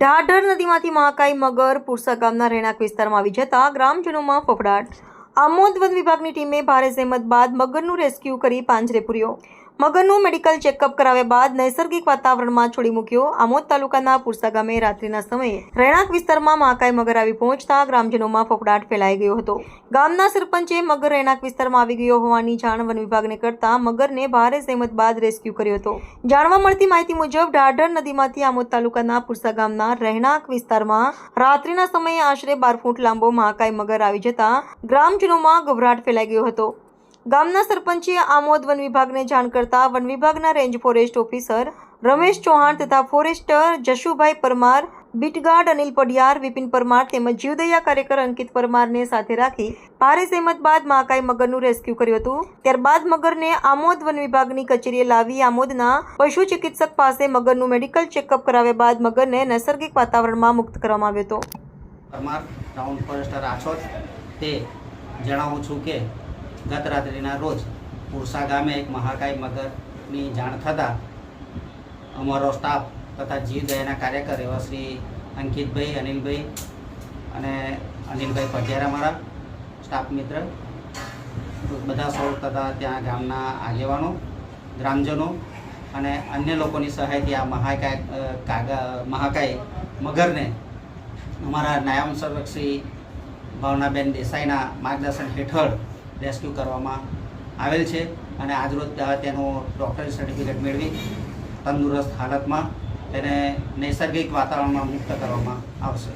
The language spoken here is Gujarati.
ઢાઢર નદીમાંથી મહાકાઈ મગર, પુરસા ગામના રહેણાંક વિસ્તારમાં આવી જતા ગ્રામજનોમાં ફફડાટ. આમોદ વન વિભાગની ટીમે ભારે જહેમત બાદ મગરનું રેસ્ક્યુ કરી પાંજરે પૂર્યો. મગરનું મેડિકલ ચેકઅપ કરાવ્યા બાદ નૈસર્ગિક વાતાવરણમાં છોડી મૂક્યો. આમોદ તાલુકાના પુરસા ગામે રાત્રિના સમયે રહેણાંક વિસ્તારમાં મહાકાય મગર આવી પહોંચતા ગ્રામજનોમાં ફફડાટ ફેલાઈ ગયો હતો. ગામના સરપંચે મગર રહેણાંક વિસ્તારમાં આવી ગયો હોવાની જાણ વન વિભાગને કરતા મગરને ભારે સહેમત બાદ રેસ્ક્યુ કર્યો હતો. જાણવા મળતી માહિતી મુજબ ઢાઢર નદીમાંથી આમોદ તાલુકાના પુરસા ગામના રહેણાંક વિસ્તારમાં રાત્રિના સમયે આશરે બાર ફૂટ લાંબો મહાકાય મગર આવી જતા ગ્રામજનોમાં ગભરાટ ફેલાઈ ગયો હતો. ગામના સરપંચે આમોદ વન વિભાગને જાણ કરતા વન વિભાગના range forest officer Ramesh Chauhan તથા forester Jashubhai Parmar, beat guard Anil Padiyar, Vipin Parmar તેમજ જીવદયા કાર્યકર અંકિત પરમારને સાથે રાખી ભારે સહેમત બાદ મહાકાય મગરનું રેસ્ક્યુ કર્યું હતું. ત્યારબાદ મગરને આમોદ વન વિભાગની કચેરીએ લાવી આમોદના પશુ ચિકિત્સક પાસે મગરનું મેડિકલ ચેકઅપ કરાવ્યા બાદ મગરને નૈસર્ગિક વાતાવરણમાં મુક્ત કરવામાં આવ્યો હતો. પરમાર, ટાઉન ફોરેસ્ટર આછોદ, તે જણાવું છું કે ગત રાત્રિના રોજ પુરસા ગામે એક મહાકાય મગરની જાણ થતાં અમારો સ્ટાફ તથા જીવદયાના કાર્યકર એવા શ્રી અંકિતભાઈ, અનિલભાઈ અને અનિલભાઈ પટેરા મારા સ્ટાફ મિત્ર. બધા સૌ તથા ત્યાં ગામના આગેવાનો, ગ્રામજનો અને અન્ય લોકોની સહાયથી આ મહાકાય કાગા, મહાકાય મગરને અમારા નાયબ સર્વક શ્રી ભાવનાબેન દેસાઈના માર્ગદર્શન હેઠળ રેસ્ક્યુ કરવામાં આવેલ છે અને આજરોજ તેનો ડૉક્ટરી સર્ટિફિકેટ મેળવી તંદુરસ્ત હાલતમાં તેને નૈસર્ગિક વાતાવરણમાં મુક્ત કરવામાં આવશે.